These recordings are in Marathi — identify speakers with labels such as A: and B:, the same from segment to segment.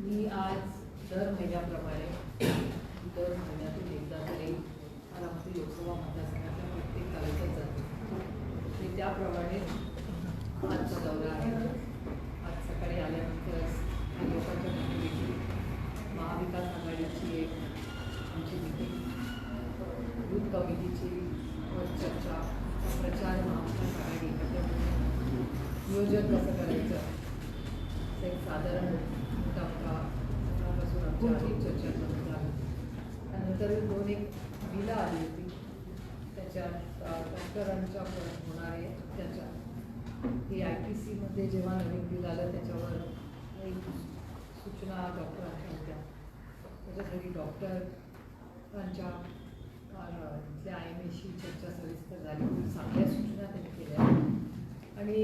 A: मी आज दर महिन्याप्रमाणे दर महिन्यातून एकदा तरी मला बारामती लोकसभा मतदारसंघाच्या प्रत्येक तालुक्यात जातो. आणि त्याप्रमाणे आजचा दौरा आहे. आज सकाळी आल्यानंतरच लोकांच्या भेटी महाविकास आघाडीची एक आमची मिटिंग बूथ कमिटीची चर्चा प्रचार महाविकास आघाडी नियोजन कसं करायचं असं एक साधारण मोठा मोठा आमच्या चर्चा करून झाली त्यानंतर दोन एक बिलं आली होती त्याच्यात डॉक्टरांच्या होणारे अत्याचार हे आय टी सीमध्ये जेव्हा नवीन बिल आलं त्याच्यावर एक सूचना डॉक्टरांच्या होत्या त्याच्यासाठी डॉक्टरांच्या इथल्या आय एम एशी चर्चा सविस्तर झाली चांगल्या सूचना त्यांनी केल्या आणि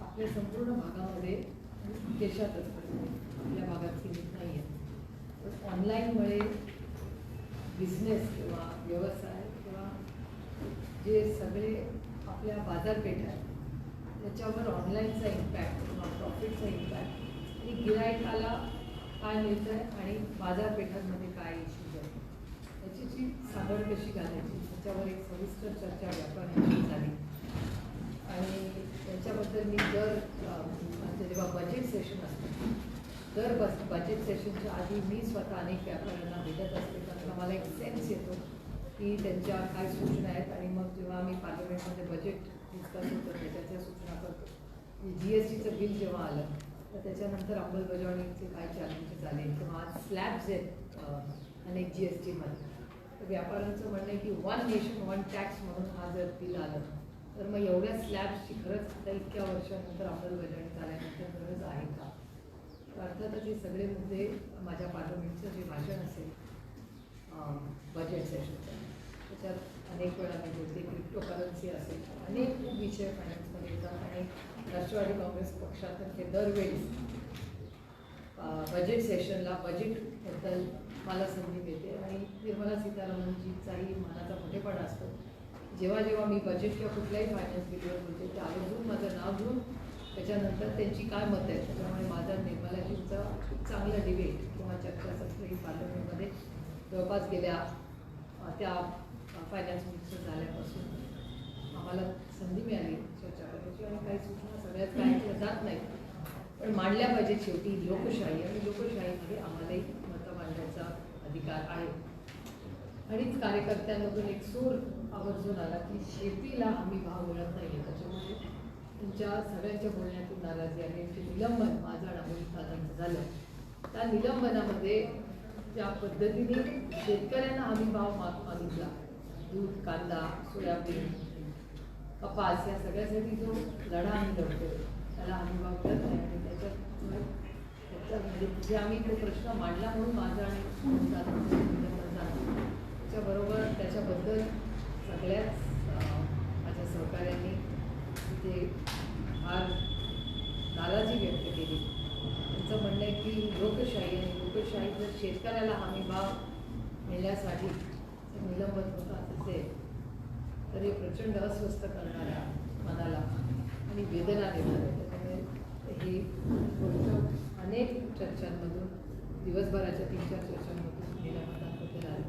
A: आपल्या संपूर्ण भागामध्ये देशातच आपल्या भागात सीमित नाही आहे ऑनलाईनमुळे बिझनेस किंवा व्यवसाय किंवा जे सगळे आपल्या बाजारपेठ आहेत त्याच्यावर ऑनलाईनचा इम्पॅक्ट किंवा प्रॉफिटचा इम्पॅक्ट आणि गिरायकाला काय मिळतं आहे आणि बाजारपेठांमध्ये काय इश्यूज आहेत त्याची जी सांगड कशी घालायची त्याच्यावर एक सविस्तर चर्चा व्यापाऱ्यांची झाली. आणि त्याच्याबद्दल मी दर म्हणजे जेव्हा बजेट सेशन असतं दर बस बजेट सेशनच्या आधी मी स्वतः अनेक व्यापाऱ्यांना भेटत असते. कारण मला एक सेन्स येतो की त्यांच्या काय सूचना आहेत आणि मग जेव्हा आम्ही पार्लमेंटमध्ये बजेट डिस्कस होतं त्याच्या सूचना करतो. जी एस टीचं बिल जेव्हा आलं तर त्याच्यानंतर अंमलबजावणीचे काय चॅलेंजेस आले किंवा आज स्लॅब्स आहेत अनेक जी एस टीमध्ये तर व्यापाऱ्यांचं म्हणणं आहे की वन नेशन वन टॅक्स म्हणून हा जर बिल आलं तर मग एवढ्या स्लॅब्सची खरंच आता इतक्या वर्षानंतर अंमलबजावणी झाल्यानंतर गरज आहे का? अर्थातच हे सगळे मुद्दे माझ्या पार्लमेंटचं जे भाषण असेल बजेट सेशनचं त्याच्यात अनेक वेळा मी बोलते क्रिप्टो करन्सी असेल अनेक विषय फायनान्समध्ये येतात आणि राष्ट्रवादी काँग्रेस पक्षातर्फे दरवेळी बजेट सेशनला बजेटबद्दल मला संधी मिळते आणि निर्मला सीतारामनजीचाही मनाचा मोठेपणा असतो. जेव्हा जेव्हा मी बजेट किंवा कुठल्याही फायनान्स बिलवर बोलते त्या आवर्जून माझं नाव घेऊन त्याच्यानंतर त्यांची काय मत आहे त्याच्यामुळे माझा निर्मलाजींचा खूप चांगला डिबेट किंवा चर्चासत्र ही पार्लमेंटमध्ये जवळपास गेल्या त्या फायनान्स मिनिस्टर झाल्यापासून आम्हाला संधी मिळाली चर्चा करायची आणि काही सूचना सगळ्यात काय केल्या जात नाहीत. पण मांडल्या पाहिजेत शेवटी लोकशाही आणि लोकशाहीमध्ये आम्हालाही मतं मांडण्याचा अधिकार आहे. आणिच कार्यकर्त्यांमधून एक सूर आवर्जून आला की शेतीला आम्ही भाव मिळत नाही आहे त्याच्यामुळे तुमच्या सगळ्यांच्या बोलण्यातून नाराजी आणि ते निलंबन माझं आणि दादांचं झालं त्या निलंबनामध्ये ज्या पद्धतीने शेतकऱ्यांना आम्ही भाव माग मागितला. दूध कांदा सोयाबीन कपास या सगळ्यासाठी जो लढा आम्ही लढतो त्याला आम्ही भाव करत नाही. आणि त्याच्यात म्हणजे जे आम्ही तो प्रश्न मांडला म्हणून माझा आणि त्याच्याबरोबर त्याच्याबद्दल सगळ्याच माझ्या सहकाऱ्यांनी तिथे फार नाराजी व्यक्त केली. त्यांचं म्हणणं आहे की लोकशाही आणि लोकशाही जर शेतकऱ्याला हमी भाव मिळण्यासाठी निलंबत निलंबन होत असेल तर हे प्रचंड अस्वस्थ करणाऱ्या मनाला आणि वेदना देणार. आहे त्याच्यामुळे ही गोष्ट अनेक चर्चांमधून दिवसभराच्या तीन चार चर्चांमधून गेल्या मतांबद्दल आले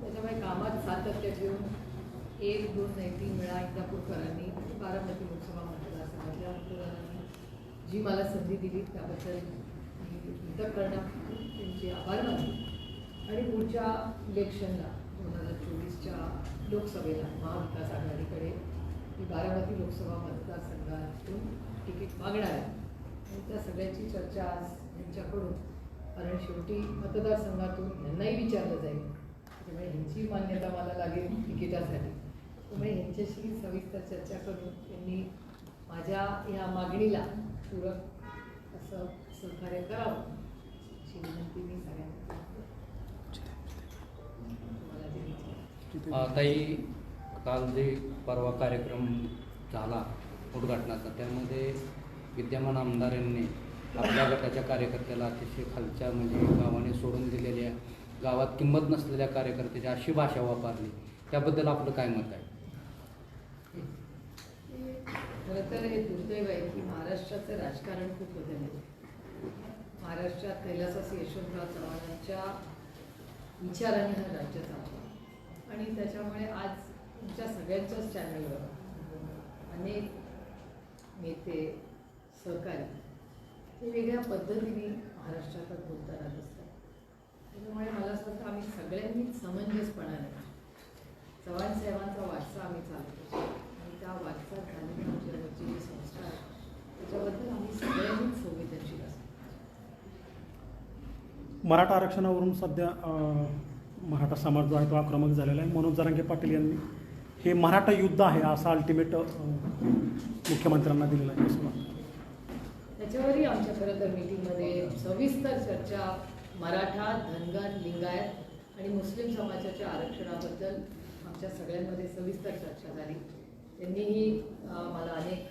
A: त्याच्यामुळे कामात सातत्य ठेवून एक दोन नाही तीन वेळा इंदापूरकरांनी बारामती लोकसभा मतदारसंघातल्या जी मला संधी दिली त्याबद्दल मी अंतकरणा त्यांचे आभार मानले आणि पुढच्या इलेक्शनला दोन हजार चोवीसच्या लोकसभेला महाविकास आघाडीकडे मी बारामती लोकसभा मतदारसंघातून तिकीट मागणार आहे. आणि त्या सगळ्याची चर्चा आज यांच्याकडून कारण शेवटी मतदारसंघातून यांनाही विचारलं जाईल. त्यामुळे ह्यांची मान्यता मला लागेल तिकिटासाठी. त्यामुळे ह्यांच्याशी सविस्तर चर्चा करून त्यांनी माझ्या या मागणीला पूरक असं सहकार्य करावं अशी विनंती मी सगळ्यांना
B: ताई काल जे परवा कार्यक्रम झाला उद्घाटनाचा त्यामध्ये विद्यमान आमदारांनी आपल्या गटाच्या कार्यकर्त्याला अतिशय खालच्या म्हणजे गावाने सोडून दिलेल्या गावात किंमत नसलेल्या कार्यकर्त्याची अशी भाषा वापरली. त्याबद्दल आपलं काय मत आहे?
A: खरं तर हे दुर्दैव आहे की महाराष्ट्राचं राजकारण खूप बदललं आहे. महाराष्ट्रात कैलासास यशवंतराव चव्हाणांच्या विचाराने हा राज्य चालतो. आणि त्याच्यामुळे आज तुमच्या सगळ्यांच्याच चॅनलवर अनेक नेते सहकारी हे वेगळ्या पद्धतीने महाराष्ट्रात बोलताना दिसतात त्याच्यामुळे मला असं वाटतं आम्ही सगळ्यांनी समंजसपणाने चव्हाण साहेबांचा वारसा आम्ही चालतो आणि त्या वारसात झालेले आमच्यावरचे जे संस्कार आहेत, त्याच्याबद्दल आम्ही सगळ्यांनीच संवेदनशील असतो
C: मराठा आरक्षणावरून सध्या मराठा समाज जो आहे तो आक्रमक झालेला आहे. मनोज जरांगे पाटील यांनी हे मराठा युद्ध आहे असा अल्टिमेट मुख्यमंत्र्यांना दिलेला आहे. असं
A: त्याच्यावरही आमच्या खरं तर मीटिंगमध्ये सविस्तर चर्चा मराठा धनगर लिंगायत आणि मुस्लिम समाजाच्या आरक्षणाबद्दल आमच्या सगळ्यांमध्ये सविस्तर चर्चा झाली. त्यांनीही मला अनेक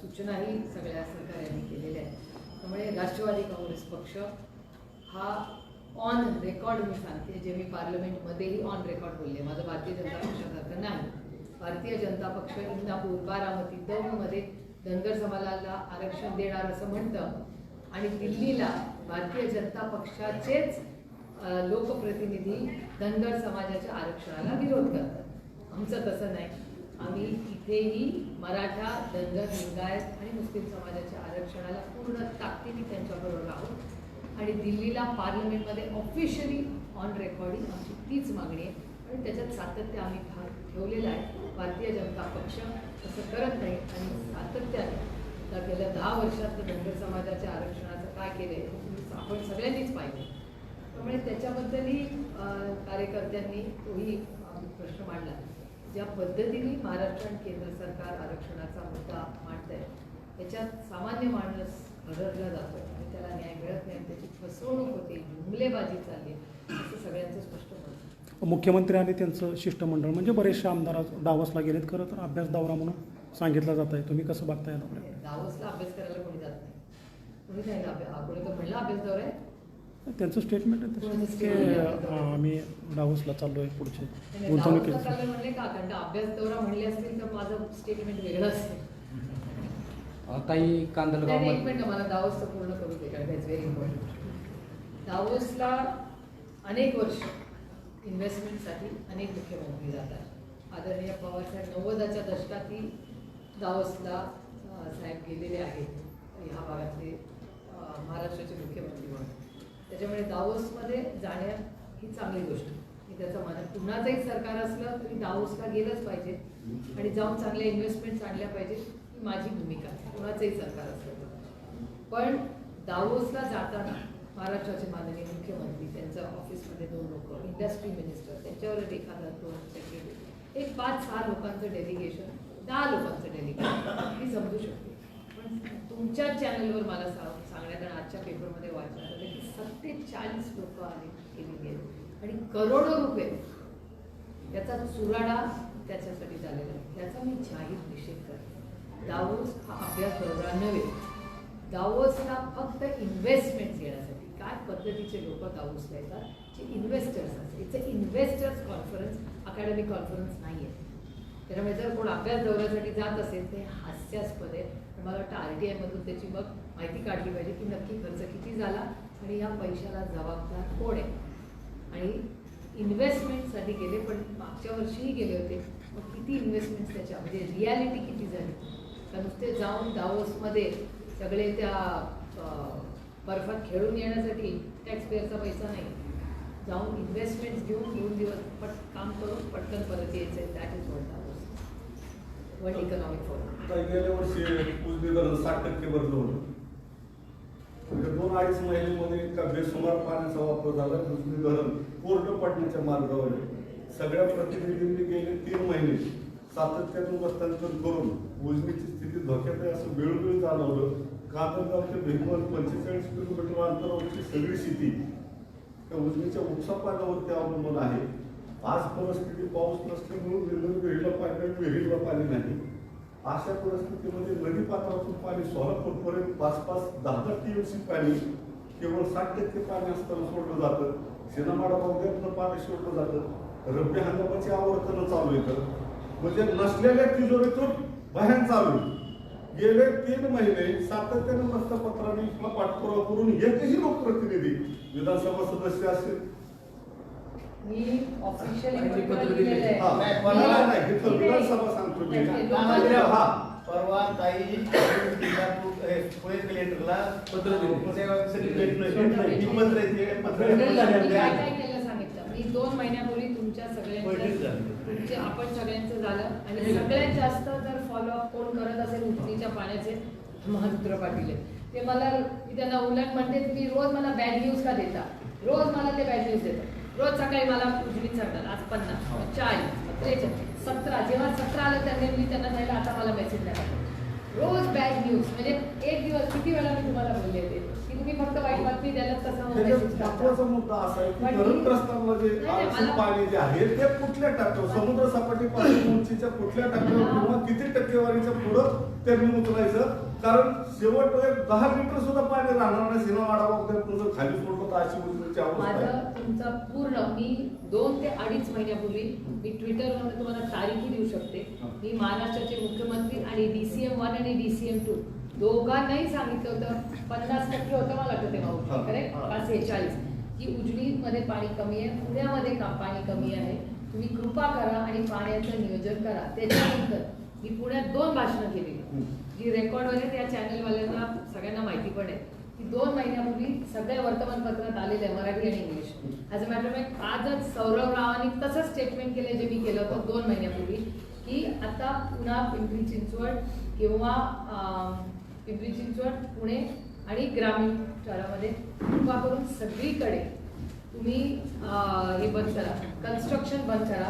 A: सूचनाही सगळ्या सरकारांनी केलेल्या आहेत. त्यामुळे राष्ट्रवादी काँग्रेस पक्ष हा ऑन रेकॉर्ड मी सांगते जे मी पार्लमेंटमध्येही ऑन रेकॉर्ड बोलले. माझं भारतीय जनता पक्षासारखं नाही. भारतीय जनता पक्ष इंदापूर बारामती दौंडमध्ये धनगर समाजाला आरक्षण देणार असं म्हणतं. आणि दिल्लीला भारतीय जनता पक्षाचेच लोकप्रतिनिधी धनगर समाजाच्या आरक्षणाला विरोध करतात. आमचं तसं नाही. आम्ही इथेही मराठा धनगर लिंगायत आणि मुस्लिम समाजाच्या आरक्षणाला पूर्ण ताकदीने त्यांच्याबरोबर आहोत. आणि दिल्लीला पार्लमेंटमध्ये ऑफिशियली ऑन रेकॉर्डिंग आमची तीच मागणी आहे. आणि त्याच्यात सातत्य आम्ही भाग ठेवलेला आहे. भारतीय जनता पक्ष असं करत नाही आणि सातत्याने आता गेल्या दहा वर्षात धनगर समाजाच्या आरक्षणाचं काय केलं आहे आपण सगळ्यांनीच पाहिजे त्यामुळे त्याच्याबद्दलही कार्यकर्त्यांनी तोही प्रश्न मांडला. ज्या पद्धतीने महाराष्ट्र आणि केंद्र सरकार आरक्षणाचा मुद्दा मांडत आहे त्याच्यात सामान्य माणूस हजरला जातो त्याला न्याय मिळत नाही त्याची फसवणूक होते जुमलेबाजी चालली असं सगळ्यांचं स्पष्ट.
C: मुख्यमंत्री आणि त्यांचं शिष्टमंडळ म्हणजे बरेचसे आमदार आज डावसला गेलेत खरं तर अभ्यास दौरा म्हणून सांगितलं जात आहे. तुम्ही कसं बघताय?
A: दावोसला अभ्यास करायला कोणी जात नाही. कोणी अभ्यास कोणी तर म्हणलं अभ्यास दौरा आहे.
C: त्यांचं स्टेटमेंट आहे की आम्ही डावसला चाललो आहे पुढचे
A: दावोसला
C: गुंतवणुकीचे
A: अभ्यास दौरा म्हणले असतील तर माझं स्टेटमेंट वेगळं असेल.
B: ताई
A: नाही, एक
B: कांदलगाव
A: मिनिट मला दावोसचं पूर्ण करू दे कारण इट्स व्हेरी इम्पॉर्टंट दावोसला अनेक वर्ष इन्व्हेस्टमेंटसाठी अनेक मुख्यमंत्री जातात. आदरणीय पवारसाहेब नव्वदाच्या दशकातही दावोसला साहेब गेलेले आहेत. ह्या भागातले महाराष्ट्राचे मुख्यमंत्री म्हणून. त्याच्यामुळे दावोसमध्ये जाण्या ही चांगली गोष्ट. मी त्याचं म्हणत कुणाचंही सरकार असलं तरी दावोसला गेलंच पाहिजे. आणि जाऊन चांगल्या इन्व्हेस्टमेंट्स आणल्या पाहिजे ही माझी भूमिका. आहे कुणाचंही सरकार असलं तर. पण दावोसला जाताना महाराष्ट्राचे माननीय मुख्यमंत्री त्यांच्या ऑफिसमध्ये दोन लोक इंडस्ट्री मिनिस्टर त्यांच्यावर एखादा दोन सेक्रेटरी एक पाच सहा लोकांचं डेलिगेशन दहा लोकांचं डेलिगेशन मी समजू शकते. पण तुमच्या चॅनलवर मला सांग सांगण्यात आणि आजच्या पेपरमध्ये वाचण्यात आलं की सत्तेचाळीस लोक आले केलेली आहेत आणि करोडो रुपये त्याचा चुराडा त्याच्यासाठी झालेला आहे. त्याचा मी जाहीर निषेध करते. दावोस हा अभ्यास दौरा नव्हे. दावोसला फक्त इन्व्हेस्टमेंट घेण्यासाठी काय पद्धतीचे लोक दावोसला येतात? जे इन्व्हेस्टर्स असतात. It's a investors conference academic conference नाही आहे त्यामुळे जर कोण अभ्यास दौऱ्यासाठी जात असेल ते हास्यास्पद आहे. पण मला वाटतं आर टी आयमधून त्याची मग माहिती काढली पाहिजे की नक्की खर्च किती झाला आणि या पैशाला जबाबदार कोण आहे. आणि इन्व्हेस्टमेंटसाठी गेले पण मागच्या वर्षीही गेले होते. मग किती इन्व्हेस्टमेंट त्याच्या म्हणजे रियालिटी किती झाली? तर नुसते जाऊन दाऊसमध्ये सगळे त्या बर्फात खेळून येण्यासाठी टॅक्स पेअरचा पैसा नाही. जाऊन इन्व्हेस्टमेंट्स घेऊन दोन दिवस पट काम करून पटकन परत यायचं आहे. That is what Davos world economic forum
D: गेल्या वर्षी साठ टक्के भरलं होतं. म्हणजे दोन अडीच महिन्यामध्ये का बेसुमार पाण्याचा वापर झाला दुसरी धरण पूर्ण पडण्याच्या मार्गावर सगळ्या प्रतिनिधींनी गेले तीन महिने. सातत्यातून हस्तांतरण करून उजनीची स्थिती धोक्यात आहे असं वेळोवेळी जाणवलं. कांदळगाव ते भिगवण पंचेचाळीस किलोमीटर अंतरावरची सगळी शेती त्या उजनीच्या उपसा पाण्यावरती अवलंबून आहे. आज परिस्थिती पाऊस नसल्यामुळे विहिरीला विहिरीला पाणी नाही, विहिरीला पाणी नाही. अशा परिस्थितीमध्ये नदी पात्रातून पाणी सोलापूरपर्यंत पाच पाच दहा दहा टीएमसी पाणी केवळ साठ टक्के पाणी असताना सोडलं जातं. शेनामाडा बोगद्यातलं पाणी सोडलं जातं. रब्बी हंगामाची आवर्तनं चालू येतं म्हणजे नसलेल्या तिजोरीतून बाहेर चालू गेले तीन महिने सातत्याने प्रश्नपत्राने किंवा पाठपुरावा करून एकही लोकप्रतिनिधी विधानसभा सदस्य असतील.
A: मी ऑफिशियली
D: विधानसभा सांगतो मी हा
E: परवा पुणे कलेक्टरला
B: पत्र
A: दोन महिन्यापूर्वी तुमच्या
E: झाली.
A: तुमचे आपण सगळ्यांचं झालं. आणि सगळ्यात जास्त जर फॉलोअप कोण करत असेल उठणीच्या पाण्याचे महारुद्र पाटील. ते मला त्यांना उलट म्हणते तुम्ही रोज मला बॅड न्यूज का देता? रोज मला ते बॅड न्यूज देतात. रोज सकाळी मला उजवीत सांगतात आज पन्नास मग चाळीस त्रेचाळीस सतरा जेव्हा सतरा आलं त्यांनी मी त्यांना सांगितलं आता मला मेसेज टाकायचा. रोज बॅड न्यूज म्हणजे एक दिवस किती वेळा मी तुम्हाला बोलले की तुम्ही फक्त वाईट बातमी तसा
D: मुद्दा असा आहे की
A: पण
D: धरणग्रस्तांना जे पाणी आहे ते कुठल्या टप्प्यावर समुद्र सपाटीपासून उंचीच्या कुठल्या टप्प्यावर
A: हा.
D: किंवा किती टक्केवारीच्या पुढं त्यांनी उचलायचं? कारण शेवट एक दहा लिटर सुद्धा पाणी राहणार नाही सिनेमा वाढावा जर खाली सोडलं अशी
A: माझं तुमचा पूर्ण मी दोन ते अडीच महिन्यापूर्वी मी ट्विटरवर तुम्हाला तारीखही देऊ शकते. मी महाराष्ट्राचे मुख्यमंत्री आणि डीसीएम वन आणि डीसीएम टू दोघांनाही सांगितलं होतं. पन्नास टक्के होतं मला वाटतं तेव्हा करेक्ट
D: हा.
A: का सेहेचाळीस की उजनीमध्ये पाणी कमी आहे पुण्यामध्ये का पाणी कमी आहे? तुम्ही कृपा करा आणि पाण्याचं नियोजन करा. त्याच्यानंतर मी पुण्यात दोन भाषणं केलेली जी रेकॉर्डवर आहेत या चॅनलवाल्यांना सगळ्यांना माहिती पण आहे. की दोन महिन्यापूर्वी सगळ्या वर्तमानपत्रात आलेले आहे मराठी आणि English. As a matter fact आजच सौरभ रावांनी तसंच स्टेटमेंट केलं जे मी केलं होतं दोन महिन्यापूर्वी. की आता पुन्हा पिंपरी चिंचवड किंवा पिंपरी चिंचवड पुणे आणि ग्रामीण शहरामध्ये कृपा करून सगळीकडे तुम्ही हे बंद करा. कन्स्ट्रक्शन बंद करा.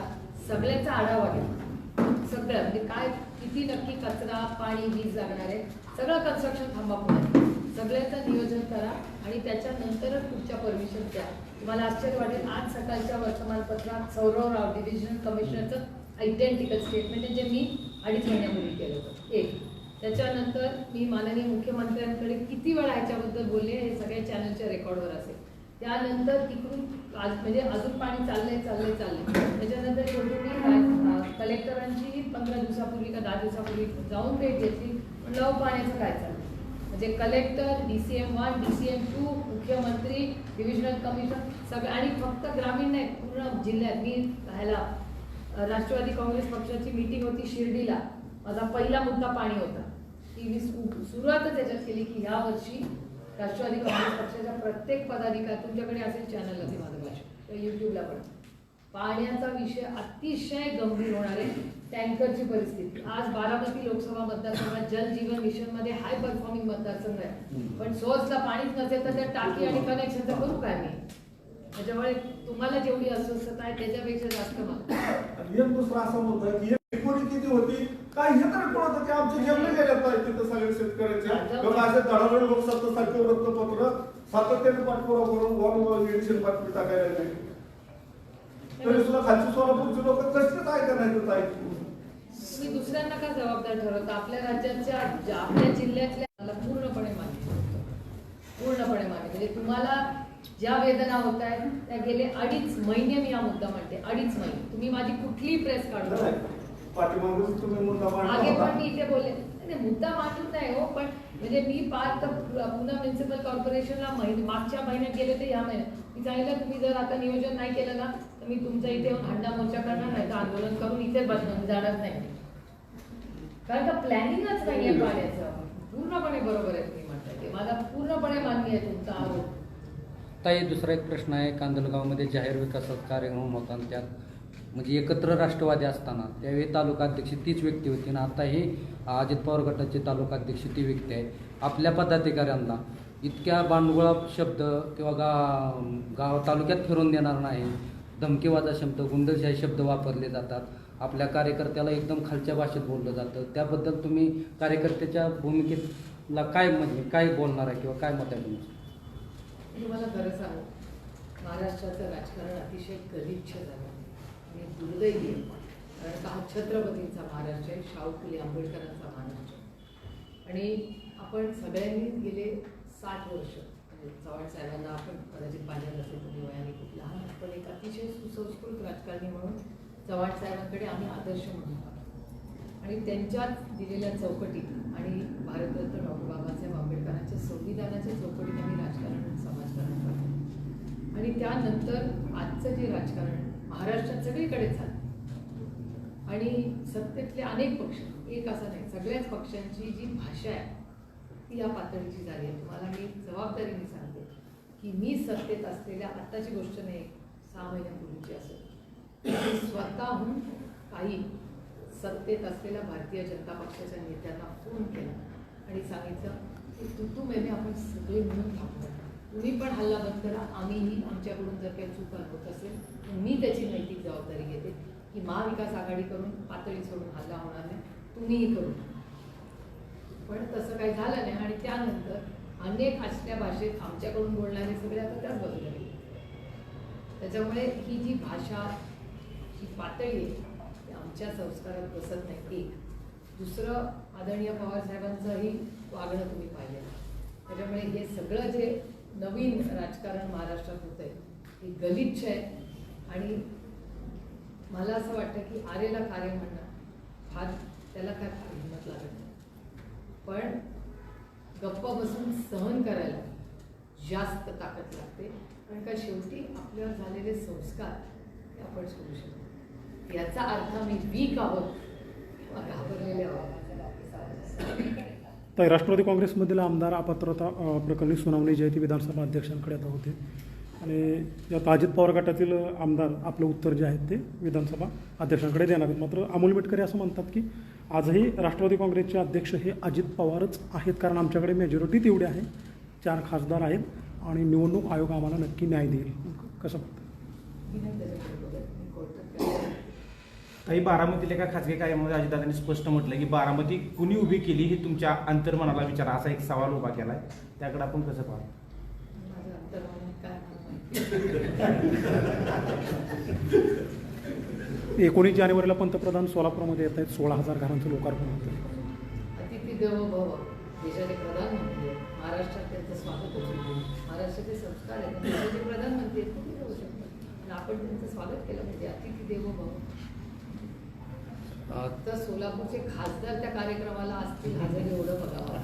A: सगळ्याचा आढावा घ्या. सगळं म्हणजे काय किती नक्की कचरा पाणी वीज लागणार आहे. सगळं कन्स्ट्रक्शन थांबा पुढे. सगळ्याचं नियोजन करा आणि त्याच्यानंतरच पुढच्या परमिशन द्या. तुम्हाला आश्चर्य वाटेल आज सकाळच्या वर्तमानपत्रात सौरव राव डिव्हिजनल कमिशनरचं आयडेंटिकल स्टेटमेंट आहे जे मी अडीच महिन्यापूर्वी केलं होतं. एक. त्याच्यानंतर मी माननीय मुख्यमंत्र्यांकडे किती वेळा याच्याबद्दल बोलले हे सगळ्या चॅनलच्या रेकॉर्डवर असेल. त्यानंतर तिकडून आज म्हणजे अजून पाणी चाललंय चाललंय चाललंय. त्याच्यानंतर शेवटी मी कलेक्टरांची पंधरा दिवसापूर्वी का दहा दिवसापूर्वी जाऊन भेट घेतली. म्हणलं "अहो, पाण्याचं काय चाललं म्हणजे collector D C M one D C M two मुख्यमंत्री डिव्हिजनल कमिशन सगळं आणि फक्त ग्रामीण नाही पूर्ण जिल्ह्यात मी राहायला राष्ट्रवादी काँग्रेस पक्षाची मीटिंग होती शिर्डीला. माझा पहिला मुद्दा पाणी होता. की मी सुरुवातच याच्यात केली की ह्या वर्षी राष्ट्रवादी काँग्रेस पक्षाच्या प्रत्येक पदाधिकारी तुमच्याकडे असेल चॅनल असेल माझं भाषण युट्यूबला पण. पाण्याचा विषय अतिशय गंभीर होणार आहे. टँकरची परिस्थिती. आज बारामती लोकसभा मतदारसंघात जल जीवन मिशनमध्ये हाय परफॉर्मिंग मतदारसंघ आहे. पण सोर्सला पाणीच नसेल तर त्या टाकी आणि कनेक्शनचं करू काय मी? त्याच्यामुळे तुम्हाला जेवढी अस्वस्थता आहे त्याच्यापेक्षा जास्त मला.
D: दुसरा असा मुद्दा की होती काय हे तर कळत होतं की आमचे जेवढे गेले तिथं सगळे शेतकऱ्याचे. किंवा असे धडाधड लोकसत्ता सारखे वृत्तपत्र सातत्याने पाठपुरावा करून वन एडिशन बातमी टाकायला नाही तरी सुद्धा खालची सोलापूरची लोक कसलेच ऐका नाही तर ऐकू
A: दुसऱ्यांना का जबाबदार ठरवता? आपल्या राज्याच्या ज्या- आपल्या जिल्ह्यातल्या पूर्णपणे मान्य. पूर्णपणे मान्य म्हणजे तुम्हाला ज्या वेदना होत आहेत त्या गेले अडीच महिने मी हा मुद्दा म्हणते अडीच महिने. तुम्ही माझी कुठलीही प्रेस काढू
D: पाठीमागून तुम्ही मुद्दा मांडला
A: मागे
D: होता.
A: पण मी इथे बोलले. नाही, नाही, मुद्दा मांडून नाही हो पण म्हणजे मी पार तर पु- पुन्हा म्युन्सिपल कॉर्पोरेशनला महिने मागच्या महिन्यात गेले ते या महिन्यात. मी सांगितलं तुम्ही जर आता नियोजन नाही केलं ना तर मी तुमच्या इथे येऊन हंडा मोर्चा करणार नाही तर आंदोलन करून इथे बसणार जाणार नाही. कारण का प्लॅनिंगच नाही आहे पाण्याचं. पूर्णपणे बरोबर आहे तुम्ही म्हणताय ते. माझा पूर्णपणे मान्य आहे तुमचा आरोप.
B: ताई दुसरा एक प्रश्न आहे. कांदलगावमध्ये जाहीर विकासाचा कार्यक्रम होता आणि त्यात म्हणजे एकत्र राष्ट्रवादी असताना. त्यावेळी तालुका अध्यक्ष तीच व्यक्ती होती आणि आता ही अजित पवार गटाचे तालुका अध्यक्ष ती व्यक्ती आहे. आपल्या पदाधिकाऱ्यांना इतक्या बांडगुळा शब्द किंवा गा गाव तालुक्यात फिरून देणार नाही. धमकीवाजा शब्द गुंडशाही शब्द वापरले जातात. आपल्या कार्यकर्त्याला एकदम खालच्या भाषेत बोललं जातं. त्याबद्दल तुम्ही कार्यकर्त्याच्या भूमिकेला काय म्हणजे काय बोलणार आहे किंवा काय मत आहे तुमचं?
A: तुम्हाला खरं सांगू. महाराष्ट्राचं राजकारण अतिशय गलिच्छ झालं. दुर्दैवी कारण का हा छत्रपतींचा महाराष्ट्र आहे शाहू फुले आंबेडकरांचा महाराष्ट्र आणि आपण सगळ्यांनीच गेले साठ वर्ष. म्हणजे चव्हाण साहेबांना आपण कदाचित पाहिलं असेल तुम्ही वयाने खूप लहान पण एक अतिशय सुसंस्कृत राजकारणी म्हणून चव्हाण साहेबांकडे आम्ही आदर्श म्हणून आणि त्यांच्याच दिलेल्या चौकटीत आणि भारतरत्न डॉक्टर बाबासाहेब आंबेडकरांच्या संविधानाच्या चौकटीत आम्ही राजकारण समाजकारण करतो. आणि त्यानंतर आजचं जे राजकारण महाराष्ट्रात सगळीकडे झालं आणि सत्तेतले अनेक पक्ष एक असं नाही सगळ्याच पक्षांची जी भाषा आहे ती या पातळीची झाली आहे. तुम्हाला मी जबाबदारीने सांगते की मी सत्तेत असलेल्या आत्ताची गोष्ट नाही सहा महिन्यापूर्वीची असेल. मी स्वतःहून काही सत्तेत असलेल्या भारतीय जनता पक्षाच्या नेत्यांना फोन केला आणि सांगितलं की तू तू मेने आपण सगळे मिळून थांबतो तुम्ही पण हल्ला बंद करा. आम्हीही आमच्याकडून जर काही चूक होत असेल तर मी त्याची नैतिक जबाबदारी घेते की महाविकास आघाडी करून पातळी सोडून हल्ला होणार नाही. तुम्हीही करू पण तसं काही झालं नाही आणि त्यानंतर अनेक असल्या भाषेत आमच्याकडून बोलणारे सगळे आता त्याच बाजूला गेले. त्याच्यामुळे ही जी भाषा ही पातळी आहे ती आमच्या संस्कारात बसत नाही. एक दुसरं आदरणीय पवारसाहेबांचंही वागणं तुम्ही पाहिलं. त्याच्यामुळे हे सगळं जे नवीन राजकारण महाराष्ट्रात होतं आहे हे गलिच्छ आहे. आणि मला असं वाटतं की आरेला कार्य म्हणणं फार त्याला काय फार हिंमत लागत नाही. पण गप्प बसून सहन करायला जास्त ताकद लागते. कारण का शेवटी आपल्यावर झालेले संस्कार हे आपण सोडू शकतो याचा अर्थ आम्ही वीक आहोत किंवा घाबरलेले आहोत.
C: तर राष्ट्रवादी काँग्रेसमधील आमदार अपात्रता प्रकरणी सुनावणी जी आहे ती विधानसभा अध्यक्षांकडे आता होते. आणि यात अजित पवार गटातील आमदार आपलं उत्तर जे आहेत ते विधानसभा अध्यक्षांकडे देणार आहेत. मात्र अमोल मिटकरी असं म्हणतात की आजही राष्ट्रवादी काँग्रेसचे अध्यक्ष हे अजित पवारच आहेत कारण आमच्याकडे मेजॉरिटी तेवढी आहे. चार खासदार आहेत आणि निवडणूक आयोग आम्हाला नक्की न्याय देईल. कसं वाटतं
A: मी नाही त्याच्याकडे बघत मी कोर्टात काय
F: काही बारामतीला एका खासगी कार्यामध्ये अजितदादांनी स्पष्ट म्हटलं की बारामती कुणी उभी केली हे तुमच्या अंतर्मनाला विचारा असा एक सवाल उभा केलाय. त्याकडे आपण कसं पाहतो
C: एकोणीस जानेवारीला पंतप्रधान सोलापूरमध्ये येत आहेत सोळा हजार घरांचं लोकार्पण होतं
A: अतिथी देवो भव देशाचे प्रधानमंत्री आहेत महाराष्ट्रात त्यांचं स्वागतच होतं. महाराष्ट्राचे संस्कार आहेत देशाचे प्रधानमंत्री आपण त्यांचं स्वागत केलं म्हणजे अतिथी देवो भव.
B: अ,
A: तर सोलापूरचे खासदार त्या कार्यक्रमाला असतील हजर एवढं बघावं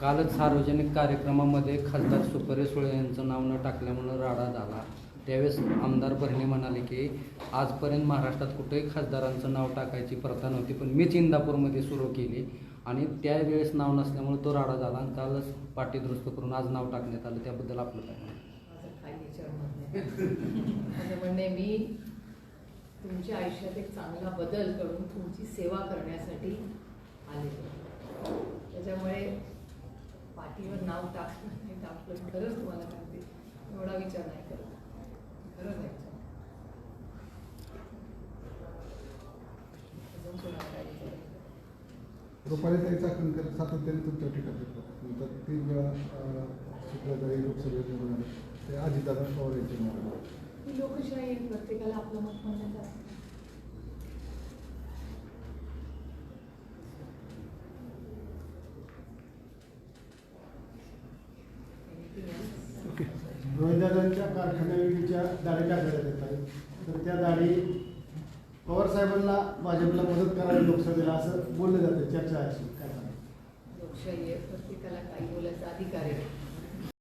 B: कालच सार्वजनिक कार्यक्रमामध्ये खासदार सुपरे सुळे यांचं नाव न टाकल्यामुळं राडा झाला. त्यावेळेस आमदार भरणे म्हणाले की आजपर्यंत महाराष्ट्रात कुठेही खासदारांचं नाव टाकायची प्रथा नव्हती पण मीच इंदापूरमध्ये सुरू केली. आणि त्यावेळेस नाव नसल्यामुळे तो राडा झाला आणि कालच पाठी दुरुस्त करून आज नाव टाकण्यात आलं. त्याबद्दल आपलं काय म्हणणं?
A: मी तुमच्या आयुष्यात एक चांगला बदल करून तुमची सेवा करण्यासाठी आले त्याच्यामुळे पाठीवर नाव टाकलं नाही टाकलं खरंच तुम्हाला सांगते एवढा विचार नाही करत. खरंच नाही अजून कोणाला काय
G: सातत्याने तुमच्या ठिकाणी नंतर तीन वेळा अं, शिकल्याकडे लोकसभेत निवडून आले ते अजितदादा पवार यांचे निवडून
A: लोकशाही आहे प्रत्येकाला आपलं मत म्हणण्याचं असतं.
H: रोहितदादांच्या कारखान्याविषयीच्या दाढी टाकण्यात येत आहेत तर त्या दाढी पवार साहेबांना भाजपला मदत करावी लोकसभेला असं बोललं जातं चर्चा आहे अशी. काय?
A: लोकशाही आहे प्रत्येकाला काही बोलायचा अधिकार आहे